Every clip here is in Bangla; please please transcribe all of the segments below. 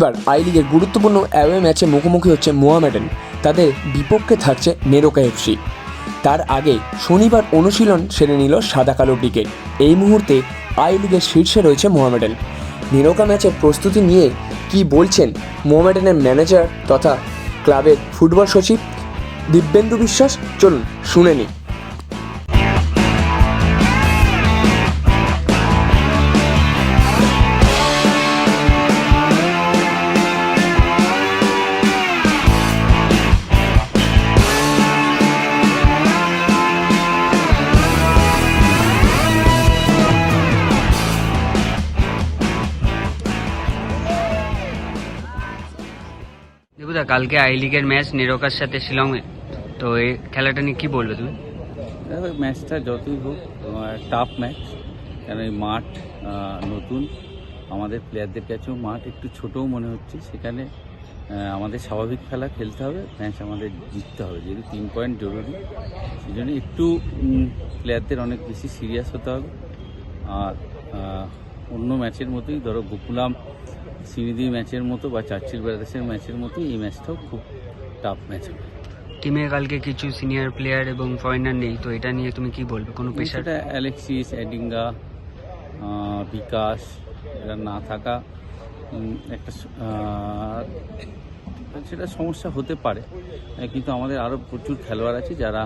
এবার আই লিগের গুরুত্বপূর্ণ অ্যাওয়ে ম্যাচে মুখোমুখি হচ্ছে মোহামেডান তাদের বিপক্ষে থাকছে নেরোকা এফসি তার আগে শনিবার অনুশীলন সেরে নিল সাদা কালো ব্রিগেড। এই মুহূর্তে আই লিগের শীর্ষে রয়েছে মোহামেডান নেরোকা ম্যাচের প্রস্তুতি নিয়ে কি বলছেন মোহামেডানের ম্যানেজার তথা ক্লাবের ফুটবল সচিব দিব্যেন্দু বিশ্বাস? চলুন শুনে নিই। দেখুদা কালকে আই লিগের ম্যাচ নেরোকার সাথে শিলংয়ে। তো এই খেলাটা নিয়ে কি বলবে তুমি? দেখো ম্যাচটা যতই হোক টাফ ম্যাচ কেন, এই মাঠ নতুন। আমাদের প্লেয়ারদের কাছেও মাঠ একটু ছোটও মনে হচ্ছে। সেখানে আমাদের স্বাভাবিক খেলা খেলতে হবে ম্যাচ আমাদের জিততে হবে। যেহেতু তিন পয়েন্ট জরুরি সেই জন্য একটু প্লেয়ারদের অনেক বেশি সিরিয়াস হতে হবে। আর অন্য ম্যাচের মতোই ধরো গোকুলাম সিনিদি ম্যাচের মতো বা চার্চিল ব্রাদার্সের ম্যাচের মতোই এই ম্যাচটাও খুব টাফ ম্যাচ হবে। টিমে কালকে কিছু সিনিয়র প্লেয়ার এবং ফরেনার নেই তো এটা নিয়ে তুমি কি বলবে? কোনো পেশাটা অ্যালেক্সিস অ্যাডিঙ্গা বিকাশ এরা না থাকা একটা সেটা সমস্যা হতে পারে। কিন্তু আমাদের আরও প্রচুর খেলোয়াড় আছে যারা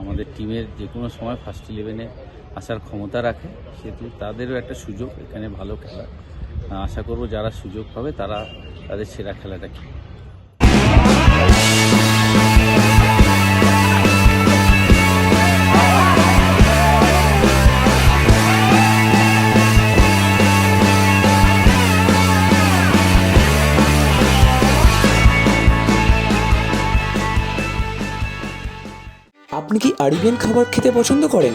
আমাদের টিমের যে কোনো সময় ফার্স্ট ইলেভেনে আসার ক্ষমতা রাখে সেহেতু তাদেরও একটা সুযোগ, এখানে ভালো খেলা। আশা করব যারা সুযোগ পাবে, তারা তাদের সেরা খেলাটা খেলবে। আপনি কি আরিবিয়ান খাবার খেতে পছন্দ করেন?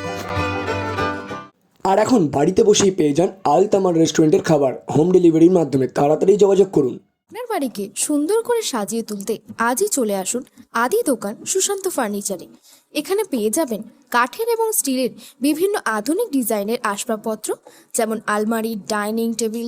আর এখন বাড়িতে বসেই পেয়ে যান আল তামার রেস্টুরেন্টের খাবার। হোম ডেলিভারির মাধ্যমে তাড়াতাড়ি যোগাযোগ করুন। আপনার বাড়িকে সুন্দর করে সাজিয়ে তুলতে আজই চলে আসুন আদি দোকান সুশান্ত ফার্নিচারে। এখানে পেয়ে যাবেন কাঠের এবং স্টিলের বিভিন্ন আধুনিক ডিজাইনের আসবাবপত্র, যেমন আলমারি, ডাইনিং টেবিল